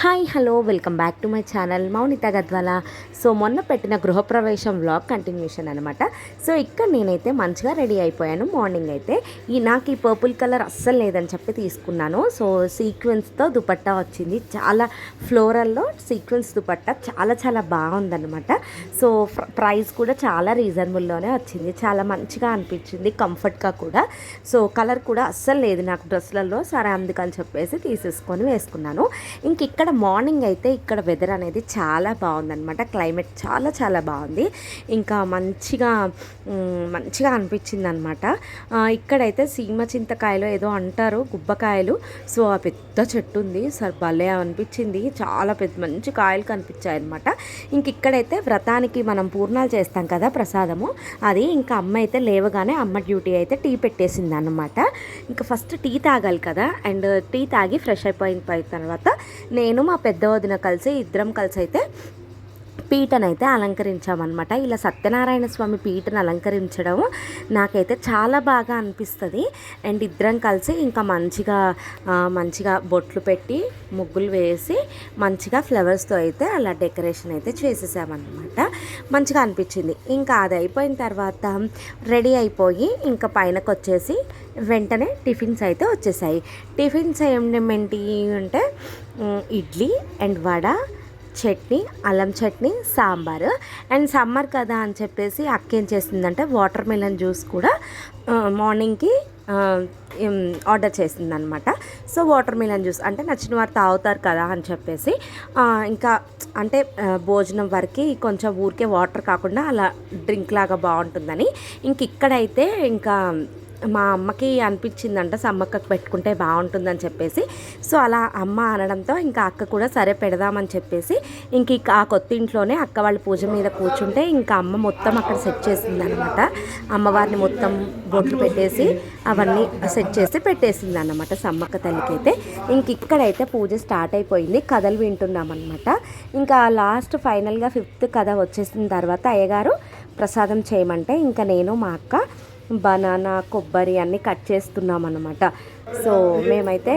Hi hello welcome back to my channel Mounitha Gadwala. So మొన్న పెట్టిన గృహప్రవేశం vlog continuation అనమాట సో ఇక్కడ నేనైతే మంచిగా రెడీ అయిపోయాను. మార్నింగ్ అయితే ఈ నాకు ఈ పర్పుల్ కలర్ అస్సలు లేదని చెప్పి తీసుకున్నాను. సో సీక్వెన్స్తో దుపట్టా వచ్చింది. చాలా ఫ్లోరల్లో సీక్వెన్స్ దుపట్టా చాలా చాలా బాగుందనమాట సో ప్రైస్ కూడా చాలా రీజనబుల్లోనే వచ్చింది. చాలా మంచిగా అనిపించింది కంఫర్ట్గా కూడా. సో కలర్ కూడా అస్సలు లేదు నాకు డ్రెస్లలో. సరే అందుకని చెప్పేసి తీసేసుకొని వేసుకున్నాను. ఇంక ఇక్కడ మార్నింగ్ అయితే ఇక్కడ వెదర్ అనేది చాలా బాగుందనమాట క్లైమేట్ చాలా చాలా బాగుంది. ఇంకా మంచిగా మంచిగా అనిపించింది అనమాట ఇక్కడైతే సీమ చింతకాయలు ఏదో అంటారు గుబ్బకాయలు. సో ఆ పెద్ద చెట్టు ఉంది. సార్ భలే అనిపించింది. చాలా పెద్ద మంచి కాయలు కనిపించాయి అనమాట ఇంక ఇక్కడైతే వ్రతానికి మనం పూర్ణాలు చేస్తాం కదా ప్రసాదము. అది ఇంకా అమ్మ అయితే లేవగానే అమ్మ డ్యూటీ అయితే టీ పెట్టేసింది అనమాట ఇంకా ఫస్ట్ టీ తాగాలి కదా. అండ్ టీ తాగి ఫ్రెష్ అయిపోయిన తర్వాత నేను మా పెద్ద వదిన కలిసి ఇద్దరం కలిసి అయితే పీఠను అయితే అలంకరించామన్నమాట. ఇలా సత్యనారాయణ స్వామి పీటను అలంకరించడం నాకైతే చాలా బాగా అనిపిస్తుంది. అండ్ ఇద్దరం కలిసి ఇంకా మంచిగా మంచిగా బొట్లు పెట్టి ముగ్గులు వేసి మంచిగా ఫ్లవర్స్తో అయితే అలా డెకరేషన్ అయితే చేసేసామన్నమాట. మంచిగా అనిపించింది. ఇంకా అది అయిపోయిన తర్వాత రెడీ అయిపోయి ఇంకా పైనకు వచ్చేసి వెంటనే టిఫిన్స్ అయితే వచ్చేసాయి. టిఫిన్స్ ఏమిటి అంటే ఇడ్లీ అండ్ వడ చట్నీ అల్లం చట్నీ సాంబార్. అండ్ సమ్మర్ కదా అని చెప్పేసి అక్క ఏం చేసిందంటే వాటర్ మెలన్ జ్యూస్ కూడా మార్నింగ్కి ఆర్డర్ చేసింది అనమాట సో వాటర్ మిలన్ జ్యూస్ అంటే నచ్చిన వారు తాగుతారు కదా అని చెప్పేసి ఇంకా అంటే భోజనం వరకు కొంచెం ఊరికే వాటర్ కాకుండా అలా డ్రింక్ లాగా బాగుంటుందని. ఇంక ఇక్కడైతే ఇంకా మా అమ్మకి అనిపించిందంట సమ్మక్కకు పెట్టుకుంటే బాగుంటుందని చెప్పేసి. సో అలా అమ్మ అనడంతో ఇంకా అక్క కూడా సరే పెడదామని చెప్పేసి ఇంక ఆ కొత్త ఇంట్లోనే అక్క వాళ్ళ పూజ మీద కూర్చుంటే ఇంకా అమ్మ మొత్తం అక్కడ సెట్ చేసింది అనమాట అమ్మవారిని మొత్తం బొట్లు పెట్టేసి అవన్నీ సెట్ చేసి పెట్టేసింది అనమాట సమ్మక్క తల్లికి అయితే ఇంక ఇక్కడైతే పూజ స్టార్ట్ అయిపోయింది కథలు వింటున్నామన్నమాట. ఇంకా లాస్ట్ ఫైనల్గా ఫిఫ్త్ కథ వచ్చేసిన తర్వాత అయ్యగారు ప్రసాదం చేయమంటే ఇంకా నేను మా అక్క బనానా కొబ్బరి అన్నీ కట్ చేస్తున్నాం అనమాట సో మేమైతే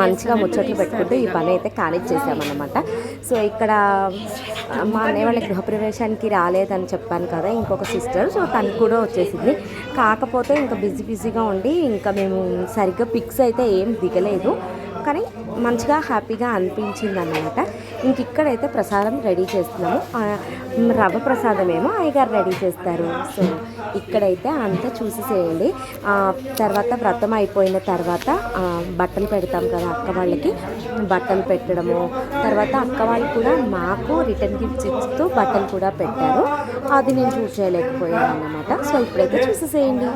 మంచిగా ముచ్చట్లు పెట్టుకుంటూ ఈ పని అయితే కానిచ్చేసామన్నమాట సో ఇక్కడ మా అన్నయ్య వాళ్ళ గృహప్రవేశానికి రాలేదని చెప్పాను కదా ఇంకొక సిస్టర్. సో తను కూడా వచ్చేసింది. కాకపోతే ఇంకా బిజీ బిజీగా ఉండి ఇంకా మేము సరిగ్గా పిక్స్ అయితే ఏం దిగలేదు. కానీ మంచిగా హ్యాపీగా అనిపించింది అనమాట ఇంక ఇక్కడైతే ప్రసాదం రెడీ చేస్తున్నాము. రవ రవ్వ ప్రసాదం ఏమో అయ్యగారు రెడీ చేస్తారు. సో ఇక్కడైతే అంతా చూసేసేయండి. తర్వాత వ్రతం అయిపోయిన తర్వాత బట్టలు పెడతాం కదా అక్క వాళ్ళకి. బట్టలు పెట్టడము. తర్వాత అక్క వాళ్ళు కూడా మాకు రిటర్న్ గిఫ్ట్స్ ఇస్తూ బట్టలు కూడా పెట్టారు. అది నేను చూసేయలేకపోయాను అనమాట సో ఇప్పుడైతే చూసేసేయండి.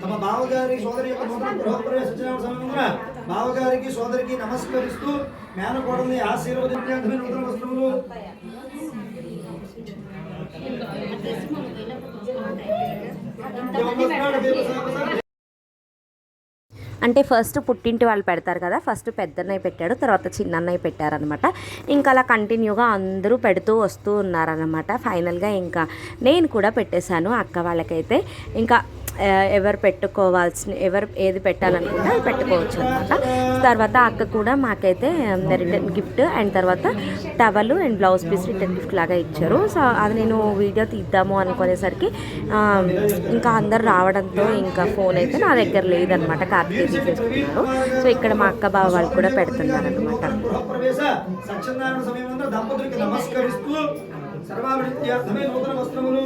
తమ బావగారి సోదరి యొక్క నూతన గృహప్రవేశ సమయంలో బావగారికి సోదరికి నమస్కరిస్తూ మేనకోడల్ని ఆశీర్వదించే నూతన అంటే ఫస్ట్ పుట్టింటి వాళ్ళు పెడతారు కదా ఫస్ట్ పెద్దన్నయ్య పెట్టాడు తర్వాత చిన్నన్నయ్య పెట్టారనమాట ఇంకా అలా కంటిన్యూగా అందరూ పెడుతూ వస్తూ ఉన్నారనమాట ఫైనల్గా ఇంకా నేను కూడా పెట్టేశాను అక్క వాళ్ళకైతే. ఇంకా ఎవరు పెట్టుకోవాల్సిన ఎవరు ఏది పెట్టాలనుకుంటే అది పెట్టుకోవచ్చు అనమాట తర్వాత అక్క కూడా మాకైతే రిటర్న్ గిఫ్ట్ అండ్ తర్వాత towel and blouse piece return gift లాగా ఇచ్చారు. సో అది నేను వీడియో తీద్దాము అనుకునేసరికి ఇంకా అందరు రావడంతో ఇంకా ఫోన్ అయితే నా దగ్గర లేదనమాట కార్తీక తీసేసుకున్నారు సో ఇక్కడ మా అక్క బావ వాళ్ళు కూడా పెడుతున్నారు అనమాట సర్వాభివృద్ధ్యార్థమే నూతన వస్త్రములు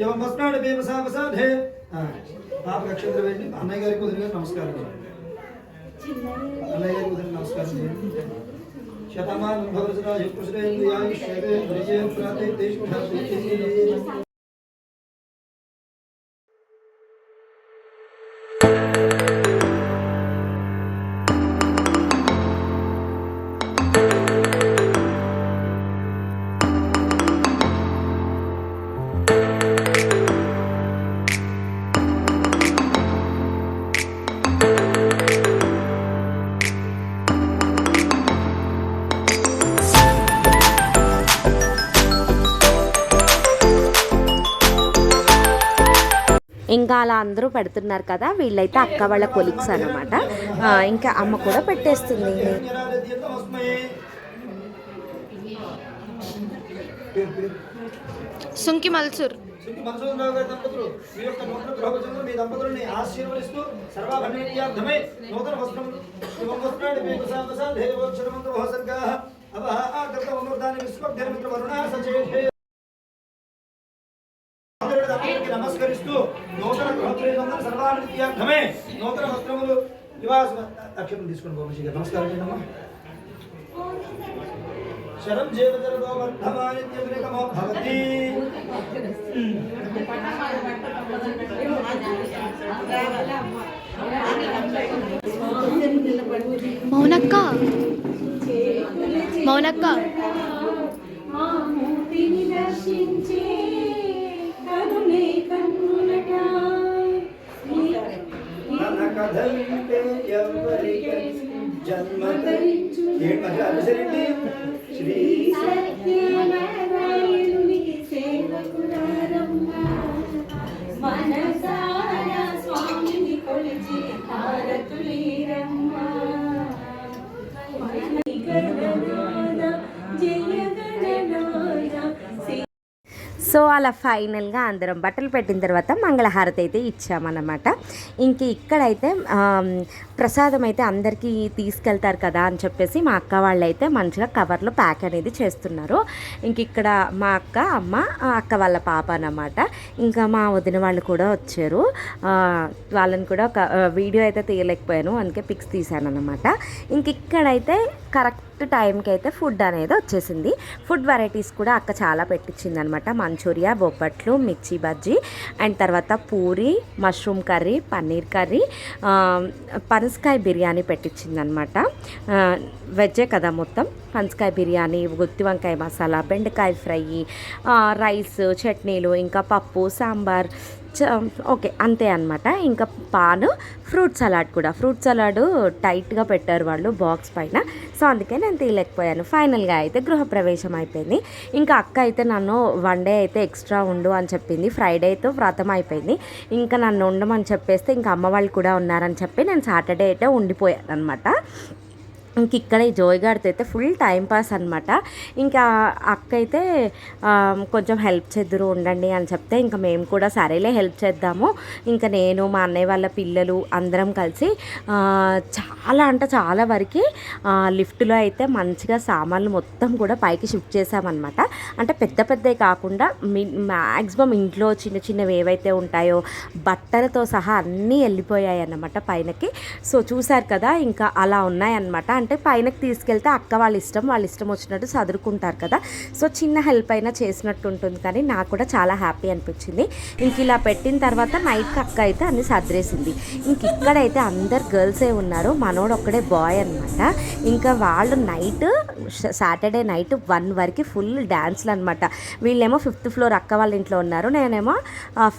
ఎవ వస్త్రాన్ని భీమసావసాధే పాప నక్షత్ర వెళ్ళి అన్నయ్య గారి కుదిరి గారు నమస్కారం అన్నయ్య గారి కుదిరి నమస్కారం చేయండి. శతమానం భవసరాజు కృష్ణేంద్రియాయి ఇంకా అలా అందరూ పెడుతున్నారు కదా వీళ్ళైతే అక్క వాళ్ళ కొలిక్స్ అనమాట ఇంకా అమ్మ కూడా పెట్టేస్తుంది. సుంకి మల్సూర్. నమస్కరిస్తూ నూతన గృహప్రవేశం సర్వాభరణీయార్థమై నూతన వస్త్రములు నివాస అక్షరం తీసుకుని గోమశి గారు. నమస్కారం అమ్మా శరం జీవతరదో వర్ధమానిత్యగ్నికమో భవతి. మౌనక్క. మౌనక్క. మూర్తిని దర్శించే మన కథంటే ఎవరికి జన్మ ఏంటి మధ్య అభిసరిండి శ్రీ సత్యనారాయణుని సేవకులారమ్మ మనసారా స్వామిని కొలిచి హారతులీరమ్మ గణనాద జయ సో అలా ఫైనల్గా అందరం బట్టలు పెట్టిన తర్వాత మంగళహారతి అయితే ఇచ్చామన్నమాట. ఇంక ఇక్కడైతే ప్రసాదం అయితే అందరికీ తీసుకెళ్తారు కదా అని చెప్పేసి మా అక్క వాళ్ళు అయితే మంచిగా కవర్లో ప్యాక్ అనేది చేస్తున్నారు. ఇంక ఇక్కడ మా అక్క అమ్మ అక్క వాళ్ళ పాప అన్నమాట. ఇంకా మా వదిన వాళ్ళు కూడా వచ్చారు. వాళ్ళని కూడా ఒక వీడియో అయితే తీయలేకపోయాను అందుకే పిక్స్ తీశాను అనమాట ఇంక ఇక్కడైతే కరెక్ట్ టైంకి అయితే ఫుడ్ అనేది వచ్చేసింది. ఫుడ్ వెరైటీస్ కూడా అక్క చాలా పెట్టించింది అనమాట మంచూరియా బొబ్బట్లు మిర్చి బజ్జీ అండ్ తర్వాత puri mushroom curry paneer curry పనసకాయ బిర్యానీ పెట్టించింది అనమాట వెజ్జే కదా మొత్తం. పంచకాయ బిర్యానీ గుత్తి వంకాయ మసాలా బెండకాయ ఫ్రై రైస్ చట్నీలు ఇంకా పప్పు సాంబార్ చ- ఓకే అంతే అనమాట ఇంకా పాన్ ఫ్రూట్ సలాడ్ కూడా. ఫ్రూట్ సలాడ్ టైట్గా పెట్టారు వాళ్ళు బాక్స్ పైన. సో అందుకే నేను తీయలేకపోయాను. ఫైనల్గా అయితే గృహప్రవేశం అయిపోయింది. ఇంకా అక్క అయితే నన్ను వన్ డే అయితే ఎక్స్ట్రా ఉండు అని చెప్పింది. ఫ్రైడే అయితే వ్రతం అయిపోయింది. ఇంకా నన్ను ఉండమని చెప్పేస్తే ఇంకా అమ్మ వాళ్ళు కూడా ఉన్నారని చెప్పి నేను సాటర్డే అయితే ఉండిపోయాను అనమాట ఇంక ఇక్కడ ఈ జోయ్ గారితో అయితే ఫుల్ టైం పాస్ అనమాట ఇంకా అక్క అయితే కొంచెం హెల్ప్ చేద్దరు ఉండండి అని చెప్తే ఇంకా మేము కూడా సరేలే హెల్ప్ చేద్దాము. ఇంకా నేను మా అన్నయ్య వాళ్ళ పిల్లలు అందరం కలిసి చాలా అంటే చాలా వరకు లిఫ్ట్లో అయితే మంచిగా సామాన్లు మొత్తం కూడా పైకి షిఫ్ట్ చేసామన్నమాట అంటే పెద్ద పెద్దవి కాకుండా మీ మ్యాక్సిమం ఇంట్లో చిన్న చిన్నవి ఏవైతే ఉంటాయో బట్టలతో సహా అన్నీ వెళ్ళిపోయాయి అన్నమాట పైనకి. సో చూసారు కదా ఇంకా అలా ఉన్నాయన్నమాట. అంటే అంటే పైనకి తీసుకెళ్తే అక్క వాళ్ళ ఇష్టం వాళ్ళ ఇష్టం వచ్చినట్టు చదురుకుంటారు కదా. సో చిన్న హెల్ప్ అయినా చేసినట్టు ఉంటుంది కానీ నాకు కూడా చాలా హ్యాపీ అనిపించింది. ఇంక ఇలా పెట్టిన తర్వాత నైట్కి అక్క అయితే అన్ని సదిరేసింది ఇంక ఇక్కడైతే అందరు గర్ల్సే ఉన్నారు. మనోడు ఒక్కడే బాయ్ అనమాట ఇంకా వాళ్ళు నైట్ సాటర్డే నైట్ వన్ వరకు ఫుల్ డ్యాన్స్లు అనమాట వీళ్ళేమో ఫిఫ్త్ ఫ్లోర్ అక్క వాళ్ళ ఇంట్లో ఉన్నారు. నేనేమో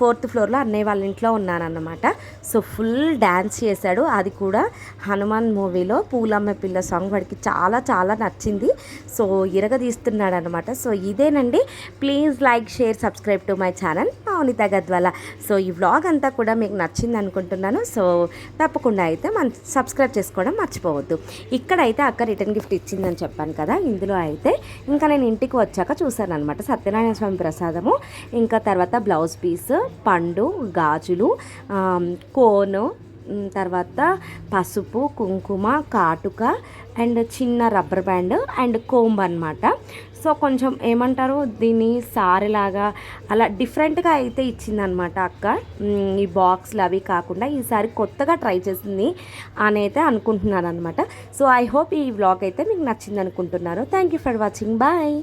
ఫోర్త్ ఫ్లోర్లో అన్నయ్య వాళ్ళ ఇంట్లో ఉన్నానన్నమాట. సో ఫుల్ డ్యాన్స్ చేశాడు. అది కూడా హనుమాన్ మూవీలో పూలమ్మ పిల్ల సాంగ్ వాడికి చాలా చాలా నచ్చింది. సో ఇరగదీస్తున్నాడు అనమాట సో ఇదేనండి. Please like share subscribe to my channel Pavanitha Gadwala so ఈ వ్లాగ్ అంతా కూడా మీకు నచ్చింది అనుకుంటున్నాను. సో తప్పకుండా అయితే మన సబ్స్క్రైబ్ చేసుకోవడం మర్చిపోవద్దు. ఇక్కడైతే అక్క రిటర్న్ గిఫ్ట్ ఇచ్చిందని చెప్పాను కదా. ఇందులో అయితే ఇంకా నేను ఇంటికి వచ్చాక చూశాను అనమాట సత్యనారాయణ స్వామి ప్రసాదము ఇంకా తర్వాత బ్లౌజ్ పీస్ పండు గాజులు కోను తర్వాత పసుపు కుంకుమ కాటుక అండ్ చిన్న రబ్బర్ బ్యాండ్ అండ్ కోంబ్ అనమాట సో కొంచెం ఏమంటారు దీన్ని సారీలాగా అలా డిఫరెంట్గా అయితే ఇచ్చిందనమాట అక్క. ఈ బాక్స్లు అవి కాకుండా ఈసారి కొత్తగా ట్రై చేసింది అని అయితే అనుకుంటున్నాను అనమాట సో ఐ హోప్ ఈ వ్లాగ్ అయితే మీకు నచ్చింది అనుకుంటున్నారు thank you for watching bye